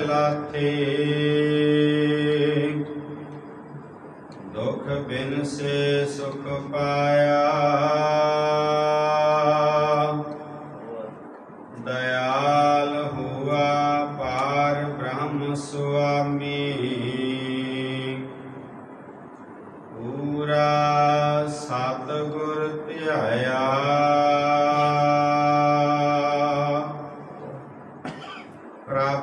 ਲਾਥੇ। ਦੁਖ ਬਿਨ ਸੇ ਸੁਖ ਪਾਇਆ।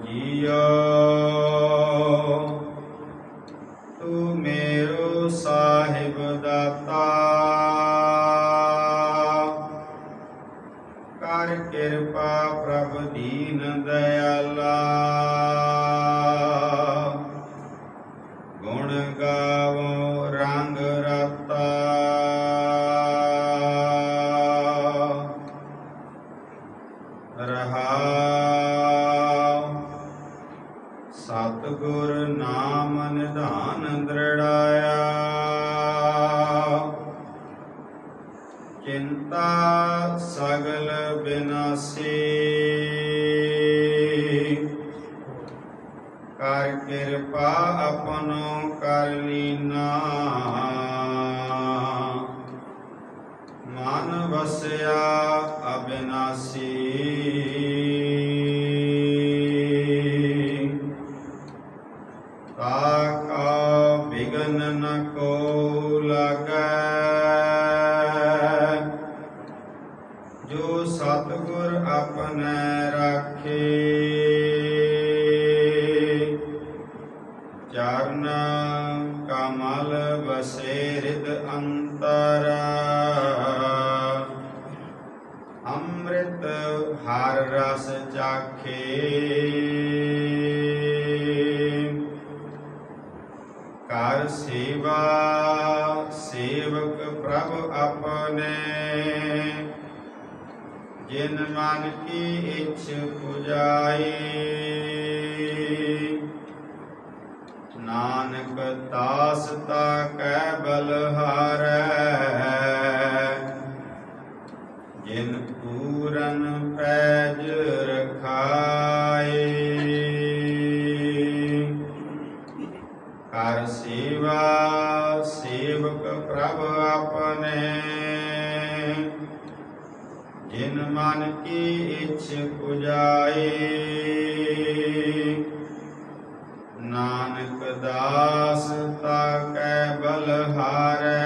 ਪ੍ਰਭ ਜੀਓ ਤੂੰ ਮੇਰੋ ਸਾਹਿਬ ਦਾਤਾ। ਕਰ ਕਿਰਪਾ ਪ੍ਰਭ ਦੀਨ ਦਇਆਲਾ। ਗੁਣ ਗਾਵੋ ਰੰਗ ਰਤਾ। ਰਹਾਉ ਸਤਿਗੁਰ ਨਾਮ ਨਿਧਾਨ ਦ੍ਰਿੜਾਇਆ। ਚਿੰਤਾ ਸਗਲ ਬਿਨਾਸੀ। ਕਰ ਕਿਰਪਾ ਆਪਣੋ ਕਰ ਲੀਨਾ। ਮਨ ਵਸਿਆ ਅਬਿਨਾਸੀ। ਤਾਕਾ ਬਿਗਨ ਨ ਕੋ ਲਾਗੈ। ਜੋ ਸਤਿਗੁਰ ਆਪਣੈ ਰਾਖੇ, ਚਰਨ ਕਮਲ ਵਸੇ ਰਿਦ ਅੰਤਰ। ਅੰਮ੍ਰਿਤ ਹਰ ਰਸ ਚਾਖੇ। ਸੇਵਾ ਸੇਵਕ ਪ੍ਰਭ ਆਪਣੇ। ਜਿਨ ਮਨ ਕੀ ਇਛ ਪੁਜਾਈ ਕਰ ਸੇਵਾ, ਸੇਵਕ ਪ੍ਰਭ ਆਪਣੇ। ਜਿਨ ਮਨ ਕੀ ਇੱਛ ਪੁਜਾਏ, ਨਾਨਕ ਦਾਸ ਤਾ ਕੈ ਬਲਹਾਰੈ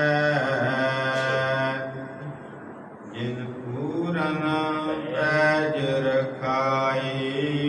ਜਿਨ ਪੂਰਨ ਪੈਜ ਰਖਾਈ